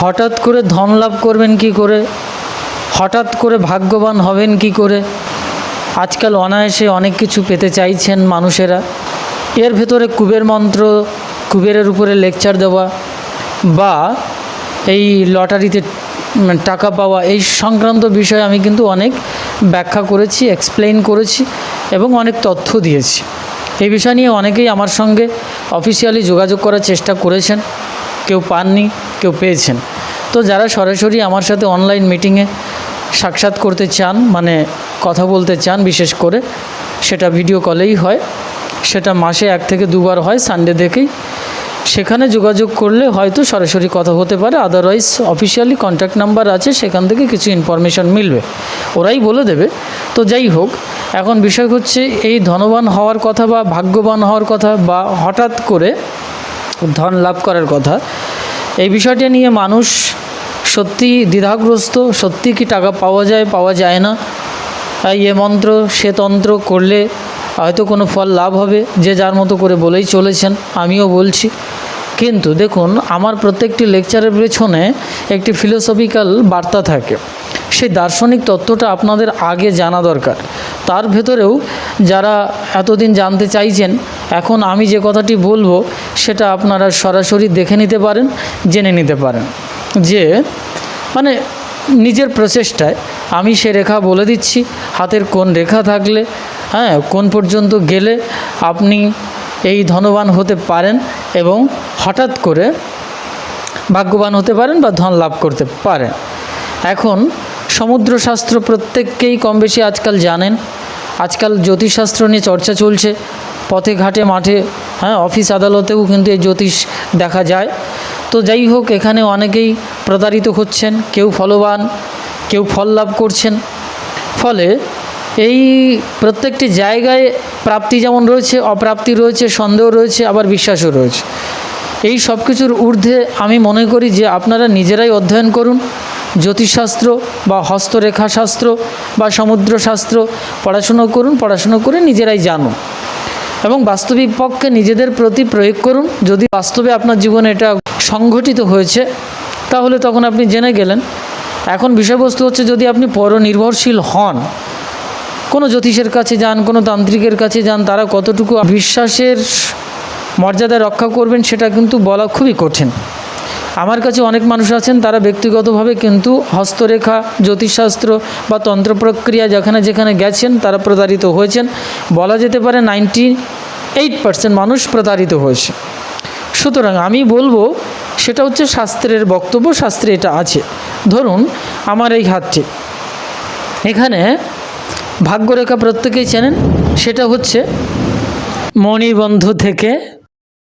হঠাৎ করে ধন লাভ করবেন কি করে? হঠাৎ করে ভাগ্যবান হবেন কি করে? আজকাল অনায়াসে অনেক কিছু পেতে চাইছেন মানুষেরা। এর ভেতরে কুবের মন্ত্র, কুবেরের উপরে লেকচার দেওয়া বা এই লটারিতে টাকা পাওয়া, এই সংক্রান্ত বিষয়ে আমি কিন্তু অনেক ব্যাখ্যা করেছি এক্সপ্লেইন করেছি এবং অনেক তথ্য দিয়েছি। এই বিষয় নিয়ে অনেকেই আমার সঙ্গে অফিসিয়ালি যোগাযোগ করার চেষ্টা করেছেন। কেউ পাননি, কেউ পেয়েছেন। তো যারা সরাসরি আমার সাথে অনলাইন মিটিংয়ে সাক্ষাৎ করতে চান মানে কথা বলতে চান, বিশেষ করে সেটা ভিডিও কলেই হয়। সেটা মাসে এক থেকে দুবার হয় সানডে দেখেই। সেখানে যোগাযোগ করলে হয়তো সরাসরি কথা হতে পারে আদারওয়াইজ অফিসিয়ালি কন্ট্যাক্ট নাম্বার আছে, সেখান থেকে কিছু ইনফরমেশন মিলবে, ওরাই বলে দেবে। তো যাই হোক, এখন বিষয় হচ্ছে এই ধনবান হওয়ার কথা বা ভাগ্যবান হওয়ার কথা বা হঠাৎ করে ধন লাভ করার কথা, এই বিষয়টা নিয়ে মানুষ সত্যি দ্বিধাগ্রস্ত, সত্যি কি টাকা পাওয়া যায় পাওয়া যায় না। তাই এ মন্ত্র, সে তন্ত্র করলে হয়তো কোনো ফল লাভ হবে, যে যার মতো করে বলেই চলেছেন, আমিও বলছি। কিন্তু দেখুন, আমার প্রত্যেকটি লেকচারের পেছনে একটি ফিলোসফিক্যাল বার্তা থাকে। সেই দার্শনিক তত্ত্বটা আপনাদের আগে জানা দরকার। তার ভেতরেও যারা এতদিন জানতে চাইছেন, এখন আমি যে কথাটি বলব, সেটা আপনারা সরাসরি দেখে নিতে পারেন, জেনে নিতে পারেন। যে মানে নিজের প্রচেষ্টায় আমি সে রেখা বলে দিচ্ছি, হাতের কোন রেখা থাকলে হ্যাঁ কোন পর্যন্ত গেলে আপনি এই ধনবান হতে পারেন এবং হঠাৎ করে ভাগ্যবান হতে পারেন বা ধন লাভ করতে পারেন। এখন সমুদ্রশাস্ত্র প্রত্যেককেই কম বেশি আজকাল জানেন। আজকাল জ্যোতিষশাস্ত্র নিয়ে চর্চা চলছে। পথে ঘাটে মাঠে হ্যাঁ অফিস আদালতেও কিন্তু এই জ্যোতিষ দেখা যায়। তো যাই হোক, এখানে অনেকেই প্রতারিত হচ্ছেন, কেউ ফলবান, কেউ ফল লাভ করছেন। ফলে এই প্রত্যেকটি জায়গায় প্রাপ্তি যেমন রয়েছে, অপ্রাপ্তি রয়েছে, সন্দেহ রয়েছে, আবার বিশ্বাসও রয়েছে। এই সব কিছুর ঊর্ধ্বে আমি মনে করি যে আপনারা নিজেরাই অধ্যয়ন করুন। জ্যোতিষশাস্ত্র বা হস্তরেখা শাস্ত্র বা সমুদ্রশাস্ত্র পড়াশুনো করুন, পড়াশুনো করে নিজেরাই জানুন। এবং বাস্তবিক পক্ষে নিজেদের প্রতি প্রয়োগ করুন। যদি বাস্তবে আপনার জীবনে এটা সংঘটিত হয়েছে, তাহলে তখন আপনি জেনে গেলেন। এখন বিষয়বস্তু হচ্ছে যদি আপনি পরনির্ভরশীল হন, কোনো জ্যোতিষের কাছে যান, কোনো তান্ত্রিকের কাছে যান, তারা কতটুকু বিশ্বাসের মর্যাদা রক্ষা করবেন সেটা কিন্তু বলা খুবই কঠিন। আমার কাছে অনেক মানুষ আছেন, তারা ব্যক্তিগতভাবে কিন্তু হস্তরেখা, জ্যোতিষশাস্ত্র বা তন্ত্র প্রক্রিয়া যেখানে যেখানে গেছেন, তারা প্রতারিত হয়েছেন। বলা যেতে পারে নাইনটি এইট পার্সেন্ট মানুষ প্রতারিত হয়েছে। সুতরাং আমি বলব, সেটা হচ্ছে শাস্ত্রের বক্তব্য, শাস্ত্রে এটা আছে। ধরুন, আমার এই হাতটি। এখানে ভাগ্যরেখা প্রত্যেকেই চেনেন, সেটা হচ্ছে মণিবন্ধ থেকে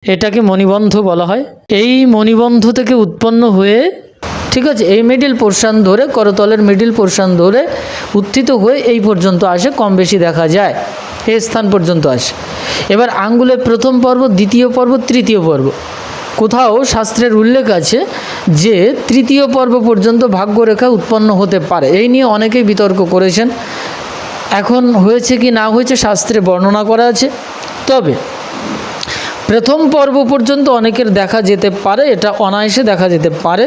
এটাকে মণিবন্ধ বলা হয়। এই মণিবন্ধ থেকে উৎপন্ন হয়ে, ঠিক আছে, এই মিডিল পোর্শন ধরে, করতলের মিডিল পোর্শন ধরে উত্থিত হয়ে এই পর্যন্ত আসে, কম বেশি দেখা যায় এই স্থান পর্যন্ত আসে। এবার আঙ্গুলের প্রথম পর্ব, দ্বিতীয় পর্ব, তৃতীয় পর্ব। কোথাও শাস্ত্রের উল্লেখ আছে যে, তৃতীয় পর্ব পর্যন্ত ভাগ্যরেখা উৎপন্ন হতে পারে। এই নিয়ে অনেকেই বিতর্ক করেছেন। এখন হয়েছে কি না হয়েছে, শাস্ত্রে বর্ণনা করা আছে। তবে প্রথম পর্ব পর্যন্ত অনেকের দেখা যেতে পারে, এটা অনায়াসে দেখা যেতে পারে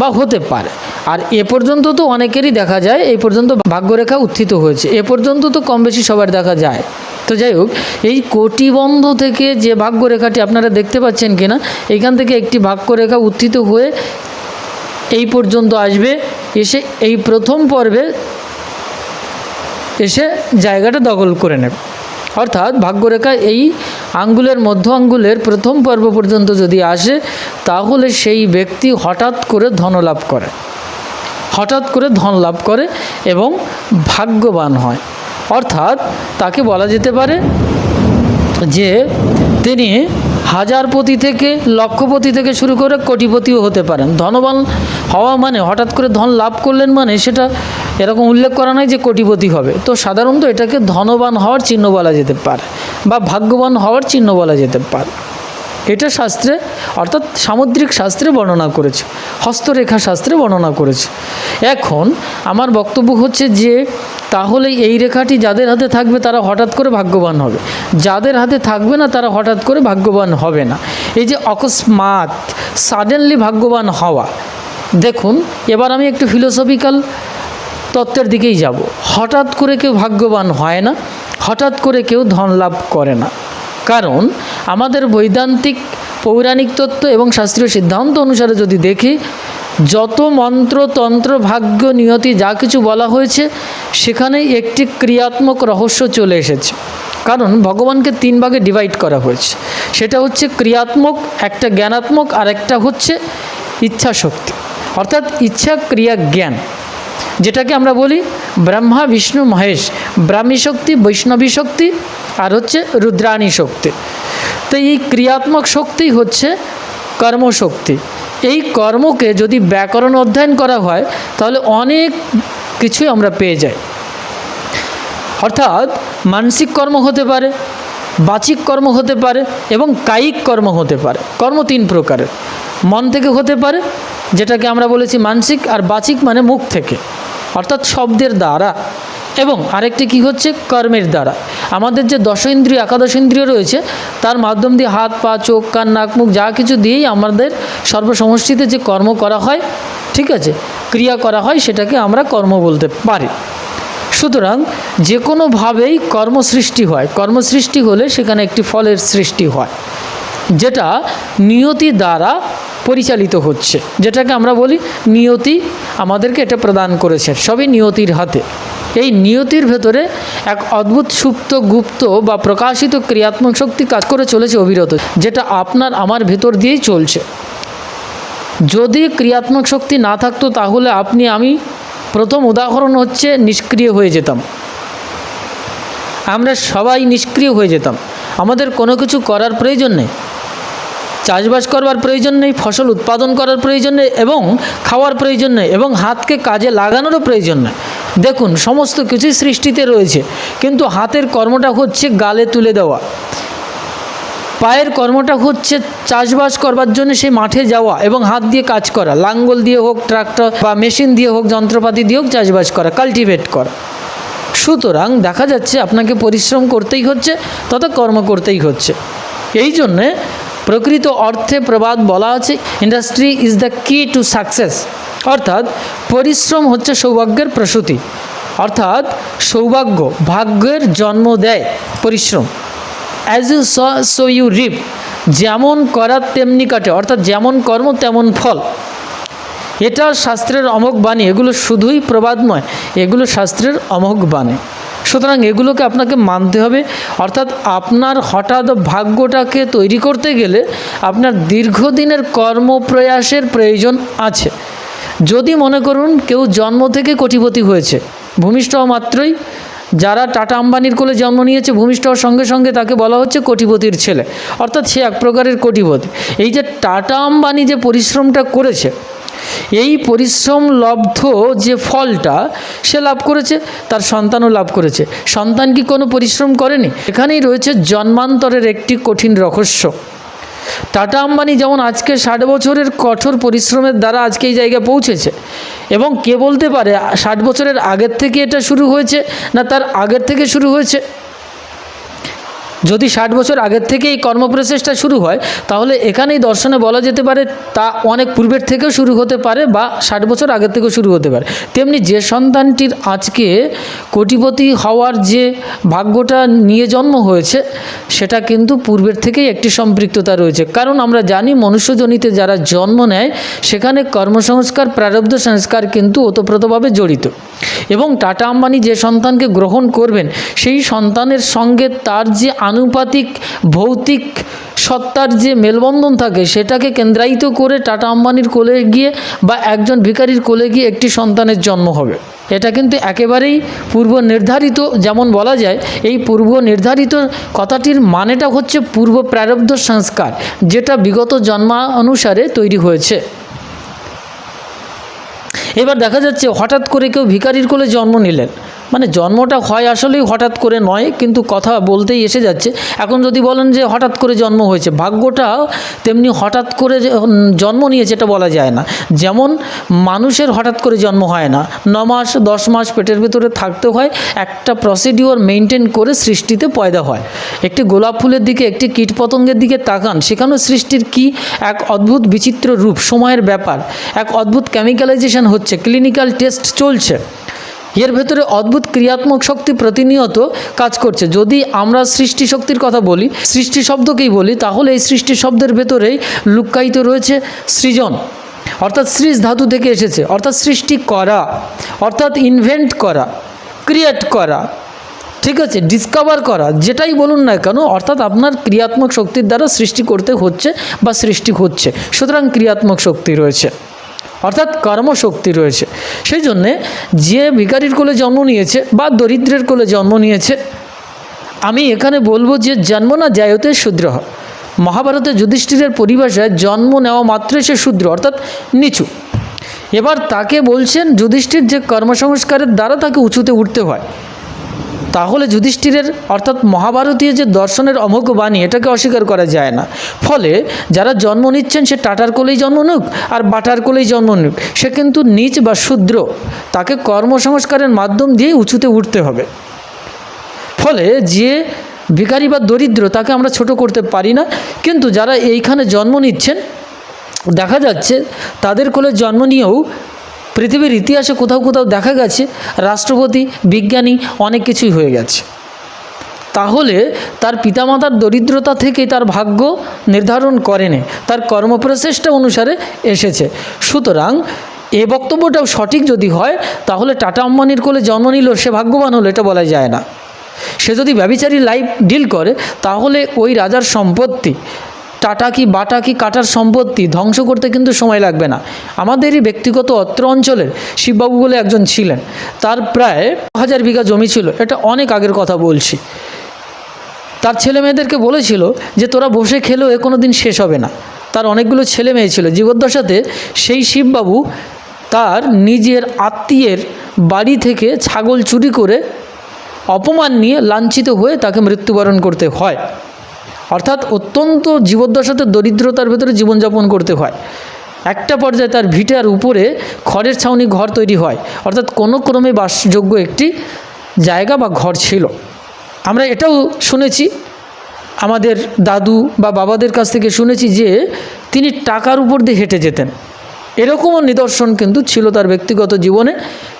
বা হতে পারে। আর এ পর্যন্ত তো অনেকেরই দেখা যায় এই পর্যন্ত ভাগ্যরেখা উত্থিত হয়েছে। এ পর্যন্ত তো কম বেশি সবার দেখা যায়। তো যাই হোক, এই কোটিবন্ধ থেকে যে ভাগ্যরেখাটি আপনারা দেখতে পাচ্ছেন কিনা, এখান থেকে একটি ভাগ্যরেখা উত্থিত হয়ে এই পর্যন্ত আসবে। এসে এই প্রথম পর্বে এসে জায়গাটা দখল করে নেবে। অর্থাৎ ভাগ্যরেখা এই আঙ্গুলের মধ্য আঙ্গুলের প্রথম পর্ব পর্যন্ত যদি আসে, তাহলে সেই ব্যক্তি হঠাৎ করে ধনলাভ করে। হঠাৎ করে ধন লাভ করে এবং ভাগ্যবান হয়। অর্থাৎ তাকে বলা যেতে পারে যে তিনি হাজারপতি থেকে, লক্ষপতি থেকে শুরু করে কোটিপতিও হতে পারেন। ধনবান হওয়া মানে হঠাৎ করে ধন লাভ করলেন মানে সেটা এরকম উল্লেখ করা নয় যে কোটিপতি হবে। তো সাধারণত এটাকে ধনবান হওয়ার চিহ্ন বলা যেতে পারে বা ভাগ্যবান হওয়ার চিহ্ন বলা যেতে পারে। এটা শাস্ত্রে অর্থাৎ সামুদ্রিক শাস্ত্রে বর্ণনা করেছে, হস্তরেখা শাস্ত্রে বর্ণনা করেছে। এখন আমার বক্তব্য হচ্ছে যে, তাহলে এই রেখাটি যাদের হাতে থাকবে তারা হঠাৎ করে ভাগ্যবান হবে। যাদের হাতে থাকবে না তারা হঠাৎ করে ভাগ্যবান হবে না। এই যে অকস্মাৎ সাডেনলি ভাগ্যবান হওয়া, দেখুন, এবার আমি একটু ফিলোসফিক্যাল তত্ত্বের দিকেই যাব। হঠাৎ করে কেউ ভাগ্যবান হয় না, হঠাৎ করে কেউ ধন লাভ করে না। কারণ আমাদের বৈদান্তিক, পৌরাণিক তত্ত্ব এবং শাস্ত্রীয় সিদ্ধান্ত অনুসারে যদি দেখি, যত মন্ত্র, তন্ত্র, ভাগ্য, নিয়তি যা কিছু বলা হয়েছে সেখানে একটি ক্রিয়াত্মক রহস্য চলে এসেছে। কারণ ভগবানকে তিন ভাগে ডিভাইড করা হয়েছে। সেটা হচ্ছে ক্রিয়াত্মক, একটা জ্ঞানাত্মক, আর একটা হচ্ছে ইচ্ছা শক্তি অর্থাৎ ইচ্ছা, ক্রিয়া, জ্ঞান। যেটাকে আমরা বলি ব্রহ্মা, বিষ্ণু, মহেশ। ব্রাহ্মী শক্তি, বৈষ্ণবী শক্তি আর হচ্ছে রুদ্রাণী শক্তি। তো এই ক্রিয়াত্মক শক্তি হচ্ছে কর্মশক্তি। এই কর্মকে যদি ব্যাকরণ অধ্যয়ন করা হয়, তাহলে অনেক কিছুই আমরা পেয়ে যাই। অর্থাৎ মানসিক কর্ম হতে পারে বাচিক কর্ম হতে পারে এবং কায়িক কর্ম হতে পারে। কর্ম তিন প্রকারের। মন থেকে হতে পারে যেটাকে আমরা বলেছি মানসিক আর বাচিক মানে মুখ থেকে, অর্থাৎ শব্দের দ্বারা। এবং আরেকটি কি হচ্ছে? কর্মের দ্বারা। আমাদের যে দশ ইন্দ্রিয় একাদশ ইন্দ্রিয় রয়েছে, তার মাধ্যম দিয়ে হাত, পা, চোখ, কান, নাক, মুখ যা কিছু দিয়েই আমাদের সর্বসমষ্টিতে যে কর্ম করা হয়, ঠিক আছে, ক্রিয়া করা হয়, সেটাকে আমরা কর্ম বলতে পারি। সুতরাং যে কোনোভাবেই কর্মসৃষ্টি হয় কর্মসৃষ্টি হলে সেখানে একটি ফলের সৃষ্টি হয়। যেটা নিয়তি দ্বারা পরিচালিত হচ্ছে। যেটাকে আমরা বলি নিয়তি আমাদেরকে এটা প্রদান করেছে, সবই নিয়তির হাতে। এই নিয়তির ভেতরে এক অদ্ভুত সুপ্ত, গুপ্ত বা প্রকাশিত ক্রিয়াত্মক শক্তি কাজ করে চলেছে অবিরত, যেটা আপনার আমার ভেতর দিয়েই চলছে। যদি ক্রিয়াত্মক শক্তি না থাকতো তাহলে আপনি, আমি প্রথম উদাহরণ হচ্ছে নিষ্ক্রিয় হয়ে যেতাম। আমরা সবাই নিষ্ক্রিয় হয়ে যেতাম। আমাদের কোনো কিছু করার প্রয়োজন নেই। চাষবাস করবার প্রয়োজন নেই, ফসল উৎপাদন করার প্রয়োজন নেই এবং খাওয়ার প্রয়োজন নেই এবং হাতকে কাজে লাগানোরও প্রয়োজন নেই। দেখুন, সমস্ত কিছুই সৃষ্টিতে রয়েছে, কিন্তু হাতের কর্মটা হচ্ছে গালে তুলে দেওয়া। পায়ের কর্মটা হচ্ছে চাষবাস করবার জন্য সেই মাঠে যাওয়া এবং হাত দিয়ে কাজ করা, লাঙ্গল দিয়ে হোক, ট্রাক্টর বা মেশিন দিয়ে হোক, যন্ত্রপাতি দিয়ে হোক চাষবাস করা, কাল্টিভেট করা। সুতরাং দেখা যাচ্ছে আপনাকে পরিশ্রম করতেই হচ্ছে তথা কর্ম করতেই হচ্ছে। এই জন্যে প্রকৃত অর্থে প্রবাদ বলা আছে industry is the key to success অর্থাৎ, পরিশ্রম হচ্ছে সৌভাগ্যের প্রসূতি। অর্থাৎ, সৌভাগ্য ভাগ্যের জন্ম দেয় পরিশ্রম। As you sow you reap যেমন করার তেমনি কাটে। অর্থাৎ, যেমন কর্ম, তেমন ফল। এটা শাস্ত্রের অমোঘ বাণী। এগুলো শুধুই প্রবাদ নয়, এগুলো শাস্ত্রের অমোঘ বাণী। সুতরাং এগুলোকে আপনাকে মানতে হবে। অর্থাৎ আপনার হঠাৎ ভাগ্যটাকে তৈরি করতে গেলে আপনার দীর্ঘদিনের কর্মপ্রয়াসের প্রয়োজন আছে। যদি মনে করুন কেউ জন্ম থেকে কোটিপতি হয়েছে, ভূমিষ্ঠ মাত্রই যারা টাটা আম্বানির কোলে জন্ম নিয়েছে, ভূমিষ্ঠ সঙ্গে সঙ্গে তাকে বলা হচ্ছে কোটিপতির ছেলে। অর্থাৎ সে এক প্রকারের কোটিপতি। এই যে টাটা আম্বানি যে পরিশ্রমটা করেছে এই পরিশ্রম লব্ধ যে ফলটা সে লাভ করেছে, তার সন্তানও লাভ করেছে। সন্তান কি কোনো পরিশ্রম করেনি? এখানেই রয়েছে জন্মান্তরের একটি কঠিন রহস্য। টাটা আম্বানি যেমন আজকে ষাট বছরের কঠোর পরিশ্রমের দ্বারা আজকে এই জায়গায় পৌঁছেছে, এবং কে বলতে পারে ষাট বছরের আগের থেকে এটা শুরু হয়েছে, না তার আগের থেকে শুরু হয়েছে? যদি ষাট বছর আগের থেকে এই কর্মপ্রচেষ্টা শুরু হয়, তাহলে এখানেই দর্শনে বলা যেতে পারে তা অনেক পূর্বের থেকেও শুরু হতে পারে বা ষাট বছর আগের থেকেও শুরু হতে পারে। তেমনি যে সন্তানটির আজকে কোটিপতি হওয়ার যে ভাগ্যটা নিয়ে জন্ম হয়েছে, সেটা কিন্তু পূর্বের থেকেই একটি সম্পৃক্ততা রয়েছে। কারণ আমরা জানি মনুষ্যজনিতে যারা জন্ম নেয়, সেখানে কর্মসংস্কার, প্রারব্ধ সংস্কার কিন্তু ওতপ্রোতভাবে জড়িত। এবং টাটা আম্বানি যে সন্তানকে গ্রহণ করবেন, সেই সন্তানের সঙ্গে তার যে আনুপাতিক, ভৌতিক সত্তার যে মেলবন্ধন থাকে, সেটাকে কেন্দ্রায়িত করে টাটা আম্বানির কোলে গিয়ে বা একজন ভিখারির কোলে গিয়ে একটি সন্তানের জন্ম হবে। এটা কিন্তু একেবারেই পূর্ব নির্ধারিত, যেমন বলা যায়, এই পূর্ব নির্ধারিত কথাটির মানেটা হচ্ছে পূর্ব প্রারব্ধ সংস্কার, যেটা বিগত জন্মানুসারে তৈরি হয়েছে। এবার দেখা যাচ্ছে, হঠাৎ করে কেউ ভিখারির কোলে জন্ম নিলেন। মানে জন্মটা হয় আসলেই হঠাৎ করে নয়, কিন্তু কথা বলতেই এসে যাচ্ছে। এখন যদি বলেন যে হঠাৎ করে জন্ম হয়েছে, ভাগ্যটা তেমনি হঠাৎ করে জন্ম নিয়েছে এটা বলা যায় না। যেমন মানুষের হঠাৎ করে জন্ম হয় না, ন মাস, দশ মাস পেটের ভেতরে থাকতে হয়, একটা প্রসিডিওর মেনটেন করে সৃষ্টিতে পয়দা হয়। একটি গোলাপ ফুলের দিকে, একটি কীটপতঙ্গের দিকে তাকান সেখানেও সৃষ্টির কি এক অদ্ভুত বিচিত্র রূপ, সময়ের ব্যাপার, এক অদ্ভুত কেমিক্যালাইজেশন হচ্ছে ক্লিনিক্যাল টেস্ট চলছে। এর ভেতরে অদ্ভুত ক্রিয়াত্মক শক্তি প্রতিনিয়ত কাজ করছে। যদি আমরা সৃষ্টি শক্তির কথা বলি, সৃষ্টি শব্দকেই বলি, তাহলে এই সৃষ্টি শব্দের ভেতরেই লুক্কায়িত রয়েছে সৃজন। অর্থাৎ সৃজ ধাতু থেকে এসেছে। অর্থাৎ সৃষ্টি করা। অর্থাৎ ইনভেন্ট করা ক্রিয়েট করা। ঠিক আছে? ডিসকভার করা। যেটাই বলুন না কেন, অর্থাৎ আপনার ক্রিয়াত্মক শক্তির দ্বারা সৃষ্টি করতে হচ্ছে বা সৃষ্টি হচ্ছে। সুতরাং ক্রিয়াত্মক শক্তি রয়েছে। অর্থাৎ কর্মশক্তি রয়েছে। সেই জন্যে যে ভিকারির কোলে জন্ম নিয়েছে বা দরিদ্রের কোলে জন্ম নিয়েছে, আমি এখানে বলব যে জন্ম না জায়তে শূদ্র মহাভারতে যুধিষ্ঠিরের পরিভাষায় জন্ম নেওয়া মাত্রই সে শূদ্র, অর্থাৎ নিচু। এবার তাকে বলছেন যুধিষ্ঠির যে কর্মসংস্কারের দ্বারা তাকে উঁচুতে উঠতে হয়। তাহলে যুধিষ্ঠিরের অর্থাৎ মহাভারতীয় যে দর্শনের অমোঘ বাণী, এটাকে অস্বীকার করা যায় না। ফলে যারা জন্ম নিচ্ছেন, সে টাটার কোলেই জন্ম নিক, আর বাটার কোলেই জন্ম নিক। সে কিন্তু নিচ বা শূদ্র, তাকে কর্মসংস্কারের মাধ্যম দিয়ে উঁচুতে উঠতে হবে। ফলে যে ভিখারি বা দরিদ্র, তাকে আমরা ছোট করতে পারি না, কিন্তু যারা এইখানে জন্ম নিচ্ছেন, দেখা যাচ্ছে তাদের কোলে জন্ম নিয়েও পৃথিবীর ইতিহাসে কোথাও কোথাও দেখা গেছে, রাষ্ট্রপতি, বিজ্ঞানী অনেক কিছুই হয়ে গেছে। তাহলে তার পিতামাতার দরিদ্রতা থেকে তার ভাগ্য নির্ধারণ করেনি, তার কর্মপ্রচেষ্টা অনুসারে এসেছে। সুতরাং এ বক্তব্যটাও সঠিক যদি হয়, তাহলে টাটা আম্বানির কোলে জন্ম নিল, সে ভাগ্যবান হলো, এটা বলা যায় না। সে যদি ব্যবিচারী লাইফ ডিল করে, তাহলে ওই রাজার সম্পত্তি টাটা কি বাটা কি কাটার সম্পত্তি ধ্বংস করতে কিন্তু সময় লাগবে না। আমাদেরই ব্যক্তিগত অত্র অঞ্চলের শিববাবু বলে একজন ছিলেন। তার প্রায় হাজার বিঘা জমি ছিল। এটা অনেক আগের কথা বলছি। তার ছেলে মেয়েদেরকে বলেছিল যে, তোরা বসে খেলেও এ কোনো দিন শেষ হবে না। তার অনেকগুলো ছেলে মেয়ে ছিল। জীবদ্দশাতে সেই শিববাবু তার নিজের আত্মীয়ের বাড়ি থেকে ছাগল চুরি করে অপমান নিয়ে লাঞ্ছিত হয়ে তাকে মৃত্যুবরণ করতে হয়। অর্থাৎ অত্যন্ত জীবদ্দশাতে দরিদ্রতার ভেতরে জীবনযাপন করতে হয়। একটা পর্যায়ে তার ভিটার উপরে খড়ের ছাউনি ঘর তৈরি হয়। অর্থাৎ কোনো ক্রমে বাসযোগ্য একটি জায়গা বা ঘর ছিল। আমরা এটাও শুনেছি, আমাদের দাদু বা বাবাদের কাছ থেকে শুনেছি যে তিনি টাকার উপর দিয়ে হেঁটে যেতেন। এরকমও নিদর্শন কিন্তু ছিল তার ব্যক্তিগত জীবনে।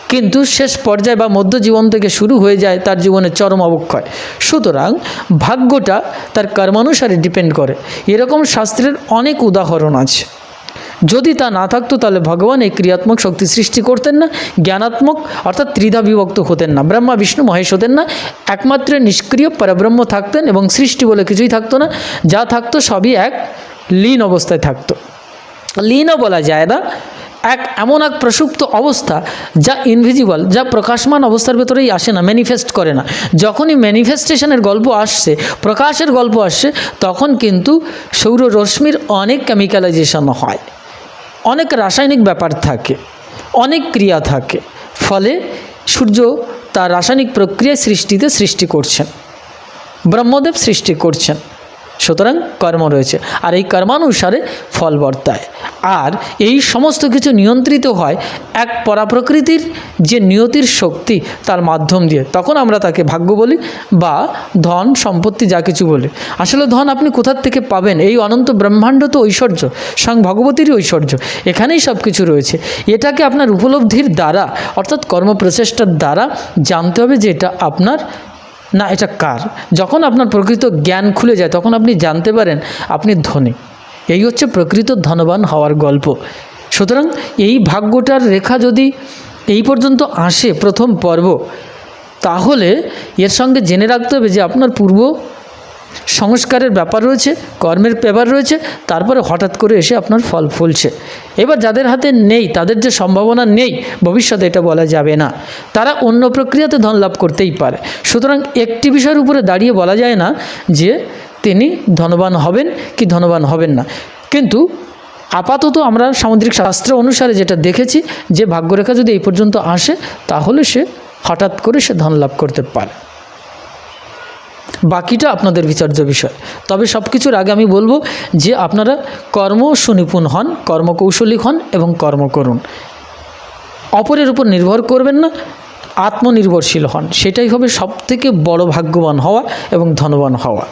কিন্তু শেষ পর্যায়ে বা মধ্য জীবন থেকে শুরু হয়ে যায় তার জীবনের চরম অবক্ষয়। সুতরাং ভাগ্যটা তার কর্মানুসারে ডিপেন্ড করে। এরকম শাস্ত্রের অনেক উদাহরণ আছে। যদি তা না থাকতো তাহলে ভগবান এই ক্রিয়াত্মক শক্তি সৃষ্টি করতেন না, জ্ঞানাত্মক অর্থাৎ ত্রিধা বিভক্ত হতেন না, ব্রহ্মা, বিষ্ণু, মহেশ হতেন না, একমাত্র নিষ্ক্রিয় পরব্রহ্ম থাকতেন এবং সৃষ্টি বলে কিছুই থাকতো না, যা থাকতো সবই এক লীন অবস্থায় থাকতো। লীনও বলা যায় না। এক এমন এক প্রসুপ্ত অবস্থা যা ইনভিজিবল যা প্রকাশমান অবস্থার ভেতরেই আসে না ম্যানিফেস্ট করে না। যখনই ম্যানিফেস্টেশনের গল্প আসছে, প্রকাশের গল্প আসছে, তখন কিন্তু সৌর রশ্মির অনেক কেমিক্যালাইজেশন হয়। অনেক রাসায়নিক ব্যাপার থাকে, অনেক ক্রিয়া থাকে, ফলে সূর্য তার রাসায়নিক প্রক্রিয়ায় সৃষ্টিতে সৃষ্টি করছেন, ব্রহ্মদেব সৃষ্টি করছেন। সুতরাং কর্ম রয়েছে। আর এই কর্মানুসারে ফল বর্তায়। আর এই সমস্ত কিছু নিয়ন্ত্রিত হয় এক পরাপ্রকৃতির যে নিয়তির শক্তি তার মাধ্যম দিয়ে। তখন আমরা তাকে ভাগ্য বলি বা ধন সম্পত্তি যা কিছু বলি। আসলে ধন আপনি কোথার থেকে পাবেন? এই অনন্ত ব্রহ্মাণ্ড তো ঐশ্বর্য, স্বয়ং ভগবতীরই ঐশ্বর্য। এখানেই সব কিছু রয়েছে। এটাকে আপনার উপলব্ধির দ্বারা, অর্থাৎ কর্মপ্রচেষ্টার দ্বারা জানতে হবে যে এটা আপনার না, এটা কার? যখন আপনার প্রকৃত জ্ঞান খুলে যায়, তখন আপনি জানতে পারেন আপনি ধনী। এই হচ্ছে প্রকৃত ধনবান হওয়ার গল্প। সুতরাং এই ভাগ্যটার রেখা যদি এই পর্যন্ত আসে, প্রথম পর্ব, তাহলে এর সঙ্গে জেনে রাখতে হবে যে আপনার পূর্ব সংস্কারের ব্যাপার রয়েছে, কর্মের ব্যাপার রয়েছে, তারপরে হঠাৎ করে এসে আপনার ফল ফলছে। এবার যাদের হাতে নেই, তাদের যে সম্ভাবনা নেই, ভবিষ্যতে এটা বলা যাবে না। তারা অন্য প্রক্রিয়াতে ধন লাভ করতেই পারে। সুতরাং একটি বিষয়ের উপরে দাঁড়িয়ে বলা যায় না যে তিনি ধনবান হবেন কি ধনবান হবেন না। কিন্তু আপাতত আমরা সামুদ্রিক শাস্ত্র অনুসারে যেটা দেখেছি, যে ভাগ্যরেখা যদি এই পর্যন্ত আসে, তাহলে সে হঠাৎ করে সে ধন লাভ করতে পারে। বাকিটা আপনাদের বিচার্য বিষয়। তবে সব কিছুর আগে আমি বলব যে আপনারা কর্ম সুনিপুণ হন, কর্মকৌশলী হন এবং কর্ম করুন। অপরের উপর নির্ভর করবেন না, আত্মনির্ভরশীল হন। সেটাই হবে সবথেকে বড় ভাগ্যবান হওয়া এবং ধনবান হওয়া।